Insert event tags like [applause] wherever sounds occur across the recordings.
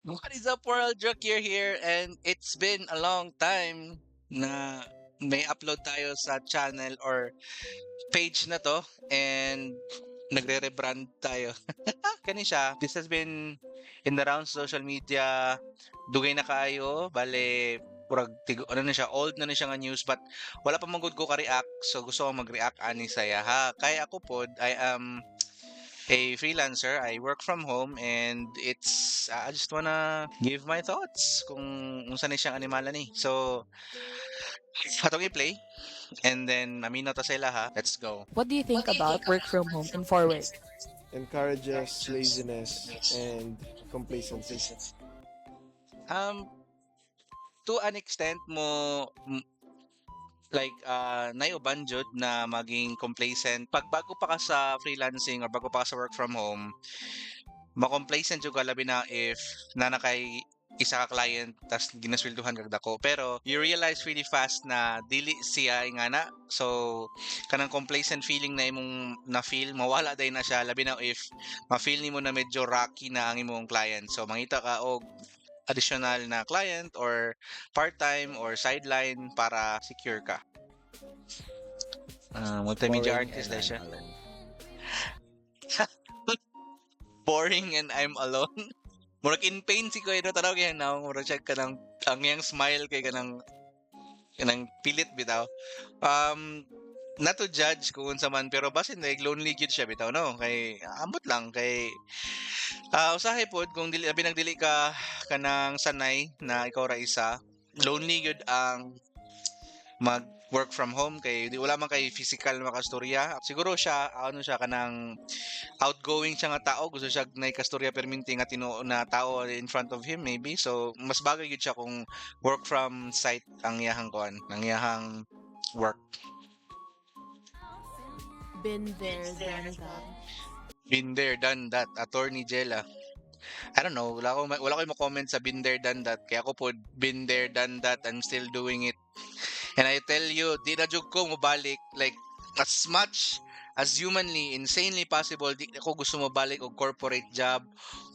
What is up world? Jokir here and it's been a long time na may upload tayo sa channel or page na to and nagre-rebrand tayo. [laughs] Kani siya. This has been in the rounds social media. Dugay na kaayo. Bale, purag tigo, ano na siya, old na na siya nga news but wala pa magud ko ka-react so gusto ko mag-react ani saya ha. Kaya ako pod, I am a freelancer. I work from home and it's I just wanna give my thoughts kung unsa ni siyang animala ni. So atong i-play and then amino ta sila ha. Let's go. What do you think about work from home and forward? encourages laziness and complacency. Um to an extent mo like uh naiuban jud na maging complacent. Pag bago pa ka sa freelancing or bago pa ka sa work from home ma-complacent jud labi na if nanakay isa ka client tas ginasweldohan kag dako. Pero you realize really fast na dili siya nga na. So kanang complacent feeling na imong na feel mawala day na siya. Labi na if ma-feel nimo na medyo rocky na ang imong client. So mangita ka og additional na client or part-time or sideline para secure ka. Uh, multimedia Boring artist na siya. [laughs] Boring and I'm alone. [laughs] Murag in pain si Kuya no tanaw kaya na murag siya kanang ang iyang smile kay kanang kanang pilit bitaw. Um not to judge kung unsa man pero basin like lonely gid siya bitaw no kay ambot lang kay ah usahay pod kung dili abi nagdili ka kanang sanay na ikaw ra isa lonely gud ang mag work from home kay di wala man kay physical makastorya. Siguro siya ano siya kanang outgoing siya nga tao gusto siya na kastorya perminti nga tinuo na tao in front of him maybe. So mas bagay gud siya kung work from site ang iyahang kuan ang iyahang work. Been there, that. Been there, done that. Attorney Jella. I don't know. Wala ko, wala ko comment sa been there, done that. Kaya ako po, been there, done that. I'm still doing it. And I tell you, di na jug ko mabalik. Like, as much as humanly, insanely possible, di ako gusto mabalik og corporate job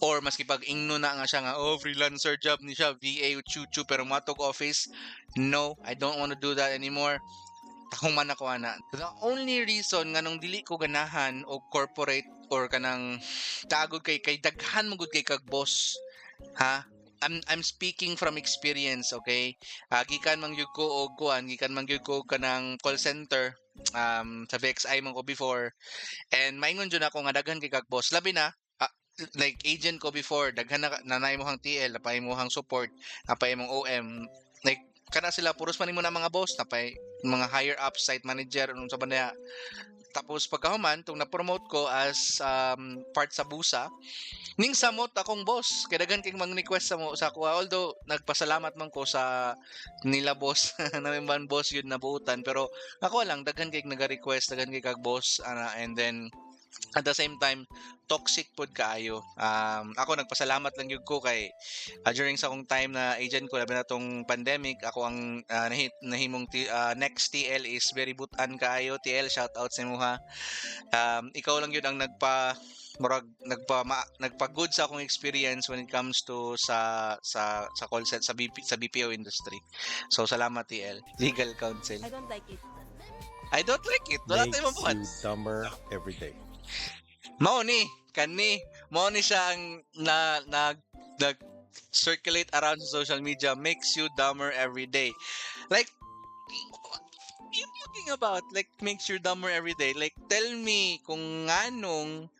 or maski pag ingno na nga siya nga, oh, freelancer job ni siya, VA, chuchu, pero matog office. No, I don't want to do that anymore akong man ako ana. The only reason nga nung dili ko ganahan o corporate or kanang tagod kay kay daghan mo kay kag boss. Ha? I'm I'm speaking from experience, okay? Uh, gikan man gyud ko og kuan, gikan man gyud ko kanang call center um sa VXI man ko before. And maingon jud ako nga daghan kay kag boss. Labi na ah, like agent ko before, daghan na nanay mo hang TL, napay mo hang support, napay mong OM. Like kana sila puros man nimo na mga boss, napay mga higher up site manager unong sa banda tapos pagkahuman tung na-promote ko as um, part sa busa ning samot akong boss. Kay daghan kay mang request sa mo sa kuha although nagpasalamat man ko sa nila boss [laughs] na man boss yun nabuutan pero ako lang daghan kay naga-request daghan kay kag boss ana and then at the same time toxic pod kaayo um ako nagpasalamat lang gyud ko kay uh, during sa akong time na agent ko labi na tong pandemic ako ang uh, nahi, nahimong T, uh, next TL is very butan kaayo TL shout out sa imuha. Um ikaw lang yun ang nagpa murag nagpa ma, nagpa good sa akong experience when it comes to sa sa sa call set sa BP, sa BPO industry. So salamat TL legal counsel. I don't like it. I don't like it. Wala tayong mabuhat you dumber every day. Mao ni, kani, mao ni siya ang na nag nag circulate around social media makes you dumber every day. Like you talking about? Like makes you dumber every day. Like tell me kung nganong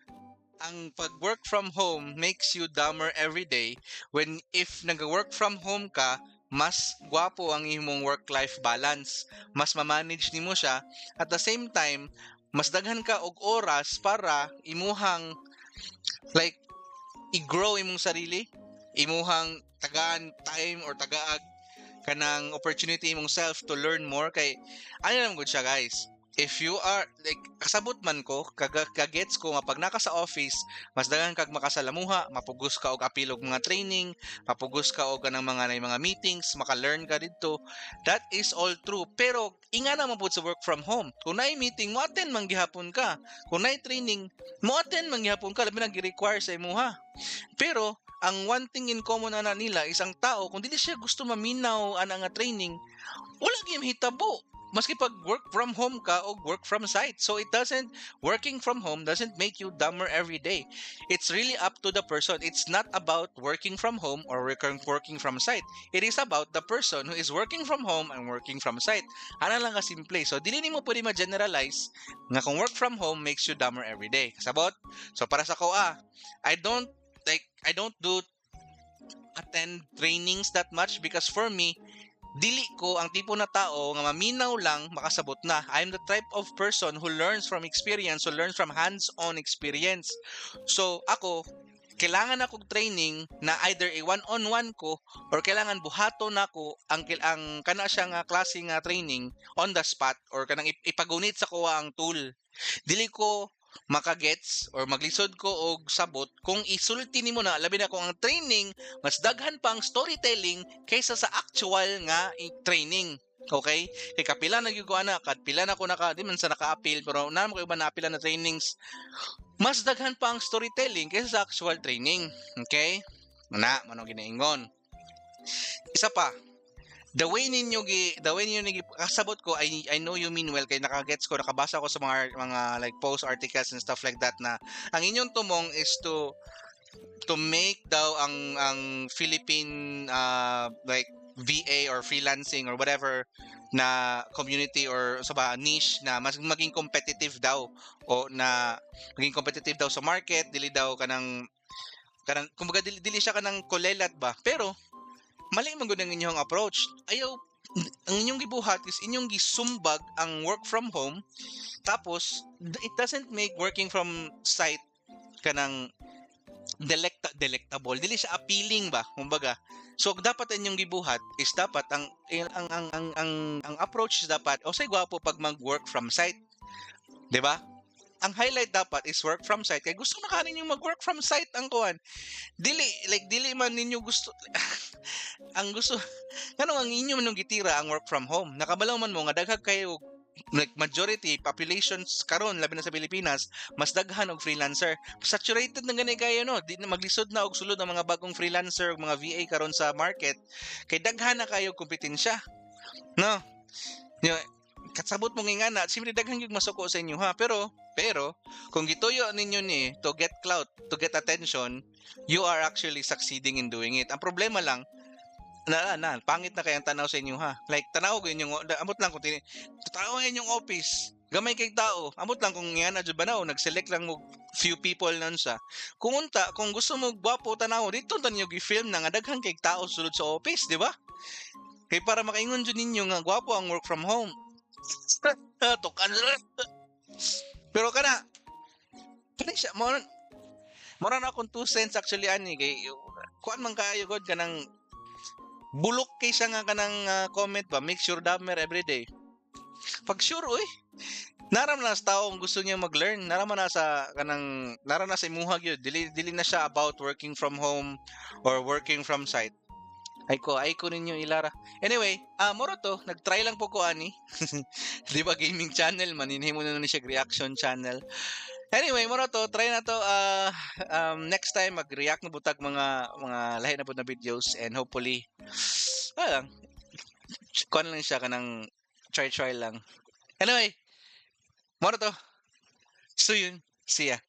ang pag work from home makes you dumber every day when if nag-work from home ka mas gwapo ang imong work-life balance. Mas ma-manage nimo siya. At the same time, mas daghan ka og oras para imuhang like i-grow imong sarili imuhang tagaan time or tagaag kanang opportunity imong self to learn more. Kay ano naman gud siya guys if you are like kasabot man ko kaga kagets ko nga pag naka sa office mas daghan kag makasalamuha mapugos ka og apilog mga training mapugos ka og kanang mga nay mga meetings maka-learn ka didto. That is all true. Pero inga na man pud sa work from home. Kung nay meeting mo attend man gihapon ka. Kung nay training mo attend man gihapon ka labi na gi-require sa imuha pero ang one thing in common ana nila is ang tao kung dili siya gusto maminaw ana nga training wala gyud hitabo maski pag work from home ka o work from site. So it doesn't working from home doesn't make you dumber every day. It's really up to the person. It's not about working from home or working from site. It is about the person who is working from home and working from site. Ana lang ka simple so dili nimo pwede ma-generalize nga kung work from home makes you dumber every day. Kasabot? So para sa ko ah I don't like I don't do attend trainings that much because for me dili ko ang tipo na tao nga maminaw lang makasabot na. I'm the type of person who learns from experience, who learns from hands-on experience. So ako kailangan ako training na either a one-on-one ko or kailangan buhato na ko ang ang kana siya nga klase nga training on the spot or kanang ip- ipagunit sa kuha ang tool. Dili ko makagets or maglisod ko og sabot kung isulti nimo na labi na kung ang training mas daghan pa ang storytelling kaysa sa actual nga training. Okay? Kay kapila na gyud ko ana kad pila na ko naka di man sa naka-appeal pero na mo ko iba na appeal na trainings. Mas daghan pa ang storytelling kaysa sa actual training. Okay? Na mano ginaingon. Isa pa the way ninyo gi the way ninyo nigi kasabot ko I I know you mean well kay nakagets ko nakabasa ko sa mga mga like post articles and stuff like that na ang inyong tumong is to to make daw ang ang Philippine uh, like VA or freelancing or whatever na community or sa ba niche na mas maging competitive daw o na maging competitive daw sa market dili daw kanang kanang kumbaga dili, dili siya kanang kolelat ba? Pero mali man gud ang inyong approach. Ayaw ang inyong gibuhat is inyong gisumbag ang work from home tapos it doesn't make working from site kanang delecta delectable. Dili siya appealing ba kumbaga. So dapat inyong gibuhat is dapat ang ang ang ang ang, ang approach dapat o say gwapo pag mag-work from site. 'di ba ang highlight dapat is work from site. Kay gusto na kanin yung mag-work from site ang kuan dili like dili man ninyo gusto [laughs] ang gusto [laughs] ngano ang inyo manong gitira ang work from home? Nakabalaw man mo nga daghag kayo like majority populations karon labi na sa Pilipinas mas daghan og freelancer. Saturated na gani kayo no? Di na maglisod na og sulod ang mga bagong freelancer ug mga VA karon sa market. Kay daghan na kayo kompetensya no? Yo, katsabot mo nga na siyempre daghan gyud masuko sa inyo ha? Pero pero kung gituyo ninyo ni to get clout to get attention you are actually succeeding in doing it ang problema lang na, na, pangit na kayang tanaw sa inyo ha. Like, tanaw ko inyong, amot lang kung tini, tanaw inyong office, gamay kay tao, amot lang kung nga na dyan ba na, o, nag-select lang mo few people nun sa. Kung unta, kung gusto mo gwapo tanaw, dito tanyo gi-film na nga daghang kay tao sulod sa office, di ba? Kay para makaingon dyan ninyo nga gwapo ang work from home. [laughs] Tukan Pero kana, kana siya, mo mo na akong two cents actually ani kay kuan man kaayo god kanang bulok kay siya nga kanang ah, comment ba? Make sure damer every day pag sure uy naram na sa tao kung gusto niya mag-learn. Naram na sa kanang naram na sa imuhag yun. Dili dili na siya about working from home or working from site ay ko ay ko ninyo ilara anyway ah moro to nagtry lang po ko ani [laughs] di ba gaming channel maninhimo na ni siya reaction channel Anyway, moro to, try na to ah, um, next time mag-react na butag mga mga lahi na po na videos and hopefully ah lang kuan lang siya kanang try try lang. Anyway, moro to. So yun, see ya.